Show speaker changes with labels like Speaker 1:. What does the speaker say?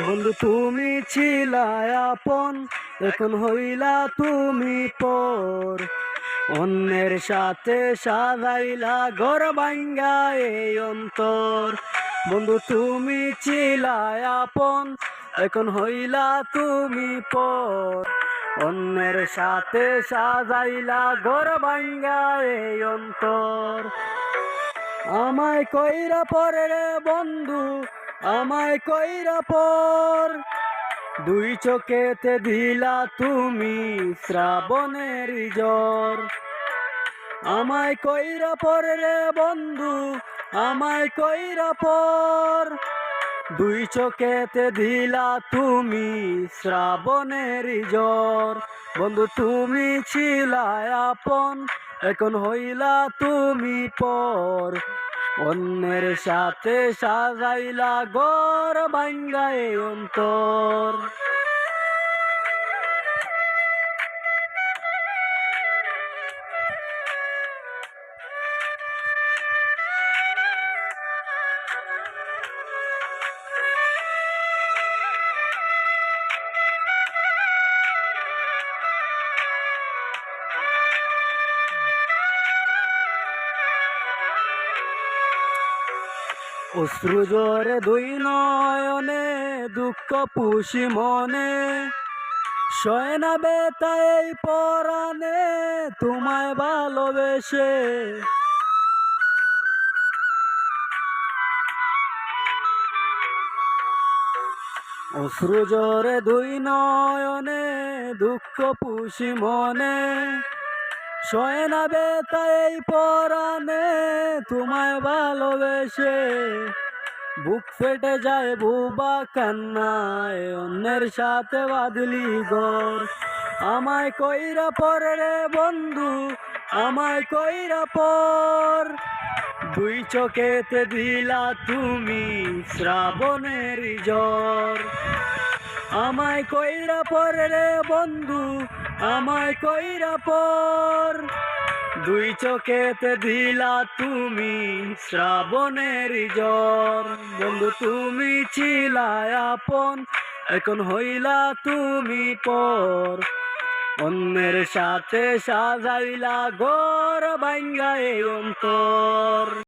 Speaker 1: বন্ধু, তুমি ছিলা আপন, এখন হইলা তুমি পর। অন্যের সাথে সাজাইলা ঘর ভাঙ্গা এই অন্তর। বন্ধু, তুমি ছিলা আপন, এখন হইলা তুমি পর। অন্যের সাথে সাজাইলা ঘর ভাঙ্গা এই অন্তর। আমায় কইরা পরে রে বন্ধু আমায় কইরা পর। দুই চোখেতে দিলা তুমি শ্রাবণের জ্বর। আমায় কইরা পর রে বন্ধু, আমায় কইরা পর। দুই চোখেতে দিলা তুমি শ্রাবণের জ্বর। বন্ধু, তুমি ছিলা আপন, এখন হইলা তুমি পর। অন্যের সাথে সাজাইলা গর ভাঙ্গায় অন্তর। অশ্রু জোরে দুই নয়নে, দুঃখ পুষি মনে। শয়না না বেতাই পরাণে, তোমায় ভালোবেসে। অশ্রু জোরে দুই নয়নে, দুঃখ পুষি মনে। সয় না বেতাই পরাণে তোমায় ভালোবেসে। বুক ফেটে যায় বুবা কান্নায়, অন্যের সাথে বাদলি গর আমায় কইরা পর রে বন্ধু, আমায় কইরা পর। দুই চোখেতে দিলা তুমি শ্রাবণের জ্বর। আমায় কইরা পর রে বন্ধু আমায় কইরা পর। দুই চোখেতে দিলা তুমি শ্রাবণের জ্বর। বন্ধু, তুমি ছিলা আপন, এখন হইলা তুমি পর। অন্যের সাথে সাজাইলা গর ভাঙ্গায় অন্তর।